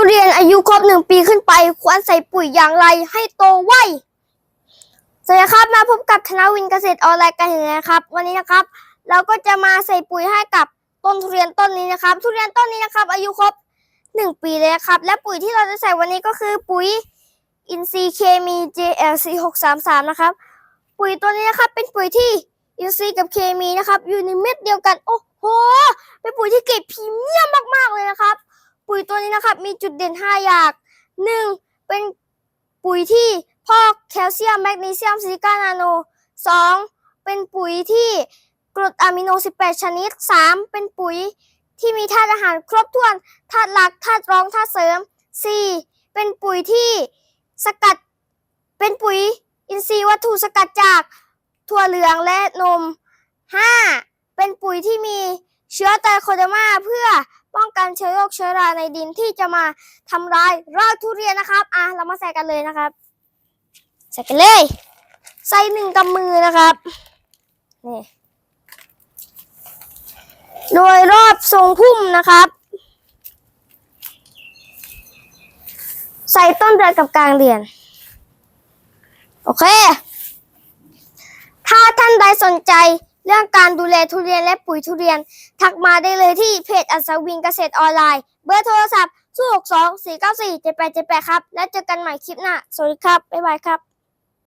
ทุเรียนอายุครบหนึ่งปีขึ้นไป ควรใส่ปุ๋ยอย่างไรให้โตไวสวัสดีครับมาพบกับธนวินเกษตรออนไลน์กันอีกแล้วนะครับ วันนี้นะครับ เราก็จะมาใส่ปุ๋ยให้กับต้นทุเรียนต้นนี้นะครับ ทุเรียนต้นนี้นะครับ อายุครบหนึ่งปีเลยนะครับ และปุ๋ยที่เราจะใส่วันนี้ก็คือปุ๋ยอินทรีเคมี JLC 633นะครับ ปุ๋ยตัวนี้นะครับ เป็นปุ๋ยที่อินทรีกับเคมีนะครับ อยู่ในเม็ดเดียวกัน โอ้โห เป็นปุ๋ยที่เกรดพรีเมียมมากๆเลยนะครับ ปุ๋ยตัวนี้นะครับ มีจุดเด่น 5 อย่าง 1. เป็นปุ๋ยที่พอกแคลเซียมแมกนีเซียมซิลิกานาโน 2. เป็นปุ๋ยที่กรดอะมิโน 18 ชนิด 3. เป็นปุ๋ยที่มีธาตุอาหารครบถ้วนธาตุหลักธาตุรองธาตุเสริม 4. เป็นปุ๋ยที่สกัดเป็นปุ๋ยอินทรีย์วัตถุสกัดจากถั่วเหลืองและนม 5. เป็นปุ๋ยที่มีเชื้อไตรโคเดมาเพื่อ ป้องกันเชื้อโรคเชื้อราในดินที่จะมาทำลายรากทุเรียนนะครับ อะเรามาใส่กันเลยนะครับ ใส่กันเลย ใส่หนึ่งกำมือนะครับนี่โดยรอบทรงพุ่มนะครับ ใส่ต้นเดือนกับกลางเดือน โอเค ถ้าท่านใดสนใจ เรื่องการดูแลทุเรียนและปุ๋ยทุเรียน ทักมาได้เลยที่เพจอัศวินเกษตรออนไลน์ เบอร์โทรศัพท์ 0 6 2 4 9 4 7 8 7 8 ครับ แล้วเจอกันใหม่คลิปหน้า สวัสดีครับ บ๊ายบายครับ